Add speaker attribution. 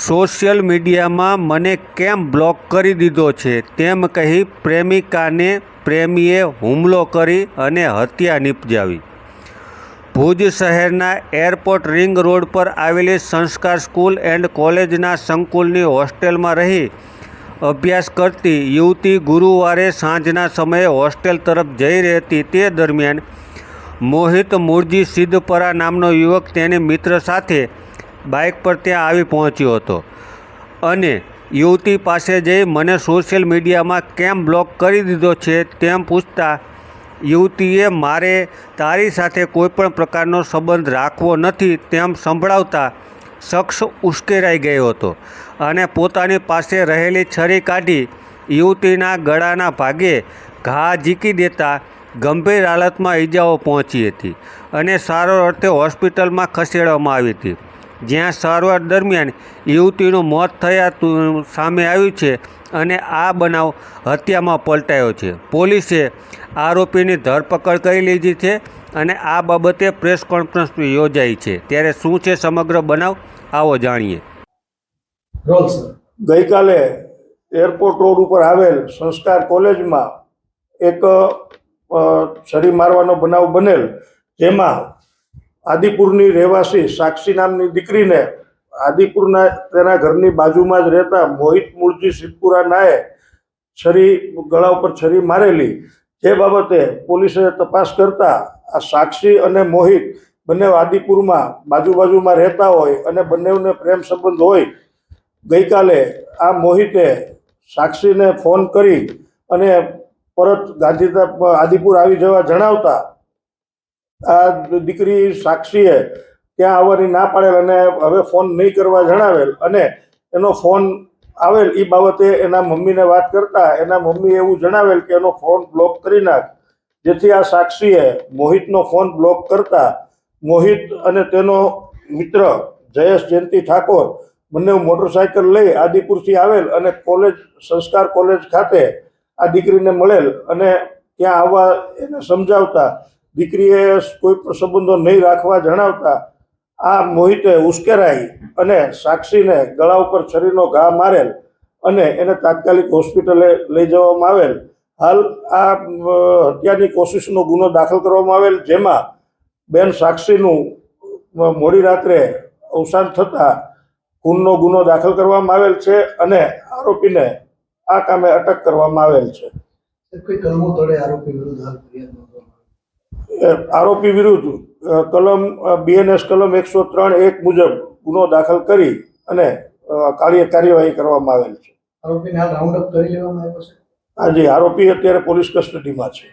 Speaker 1: Social મીડિયામાં મને કેમ બ્લોક કરી દીધો છે? તેમ કહી પ્રેમિકાને પ્રેમીએ હુમલો કરી અને હત્યા નિપજાવી. ભુજ શહેરના એરપોર્ટ રિંગ રોડ પર આવેલી સંસ્કાર સ્કૂલ એન્ડ કોલેજના સંકુલની હોસ્ટેલમાં રહી અભ્યાસ કરતી યુવતી ગુરુવારે સાંજના સમયે હોસ્ટેલ તરફ જઈ રહી હતી તે દરમિયાન મોહિત મૂળજી સિદ્ધપરા નામનો યુવક તેની મિત્ર સાથે બાઇક પર ત્યાં આવી પહોંચ્યો હતો. અને યુવતી પાસે જઈ મને સોશિયલ મીડિયામાં કેમ બ્લોક કરી દીધો છે તેમ પૂછતા યુવતીએ મારે તારી સાથે કોઈપણ પ્રકારનો સંબંધ રાખવો નથી તેમ સંભળાવતા શખ્સ ઉશ્કેરાઈ ગયો હતો અને પોતાની પાસે રહેલી છરી કાઢી યુવતીના ગળાના ભાગે ઘા ઝીકી દેતા ગંભીર હાલતમાં ઈજાઓ પહોંચી હતી અને સારો અર્થે હોસ્પિટલમાં ખસેડવામાં આવી હતી. જ્યાં સારવાર દરમિયાન યુવતીનું મોત થયા સામે આવ્યું છે અને આ બનાવ હત્યામાં પલટાયો છે. પોલીસે આરોપીની ધરપકડ કરી લીધી છે અને આ બાબતે પ્રેસ કોન્ફરન્સ યોજાઈ છે. ત્યારે શું છે સમગ્ર બનાવ? આવો જાણીએ.
Speaker 2: ગઈકાલે એરપોર્ટ રોડ ઉપર આવેલ સંસ્કાર કોલેજમાં એક છરી મારવાનો બનાવ બનેલ, જેમાં આદિપુરની રહેવાસી સાક્ષી નામની દીકરીને આદિપુરના તેના ઘરની બાજુમાં જ રહેતા મોહિત મૂળજી સિદ્ધપુરા નાએ છરી ગળા ઉપર છરી મારેલી. જે બાબતે પોલીસે તપાસ કરતા આ સાક્ષી અને મોહિત બંને આદિપુરમાં બાજુ બાજુમાં રહેતા હોય અને બંનેને પ્રેમ સંબંધ હોય. ગઈકાલે આ મોહિતે સાક્ષીને ફોન કરી અને પરત ગાંધીધામ, આદિપુર આવી જવા જણાવતા આ દીકરી સાક્ષીએ ત્યાં આવવાની ના પાડેલ અને હવે ફોન નહીં કરવા જણાવેલ અને એનો ફોન આવેલ એ બાબતે એના મમ્મીને વાત કરતા એના મમ્મી એવું જણાવેલ કે એનો ફોન બ્લોક કરી નાખ. જેથી આ સાક્ષીએ મોહિતનો ફોન બ્લોક કરતા મોહિત અને તેનો મિત્ર જયેશ જયંતિ ઠાકોર બંને મોટરસાયકલ લઈ આદિપુરથી આવેલ અને કોલેજ, સંસ્કાર કોલેજ ખાતે આ દીકરીને મળેલ અને ત્યાં આવવા એને સમજાવતા દીકરીએ કોઈ સંબંધો નહીં રાખવા જણાવતા આ મોહિતે ઉશ્કેરાઈ અને સાક્ષીને ગળા ઉપર છરીનો ઘા મારેલ અને એને તાત્કાલિક હોસ્પિટલે લઈ જવામાં આવેલ. હાલ આ હત્યાની કોશિશનો ગુનો દાખલ કરવામાં આવેલ, જેમાં બેન સાક્ષીનું મોડી રાત્રે અવસાન થતાં ખૂનનો ગુનો દાખલ કરવામાં આવેલ છે અને આરોપીને આ કામે અટક કરવામાં આવેલ છે.
Speaker 3: કોઈ કલમો તળે આરોપી વિરુદ્ધ હાલ ફરિયાદ
Speaker 2: આરોપી વિરુદ્ધ કલમ બીએનએસ કલમ એકસો ત્રણ એક મુજબ ગુનો દાખલ કરી અને કાર્ય કાર્યવાહી કરવામાં આવેલ છે.
Speaker 3: આરોપીને હાલ રાઉન્ડ અપ કરી લેવામાં આવ્યો છે?
Speaker 2: આજે આરોપી અત્યારે પોલીસ કસ્ટડીમાં છે.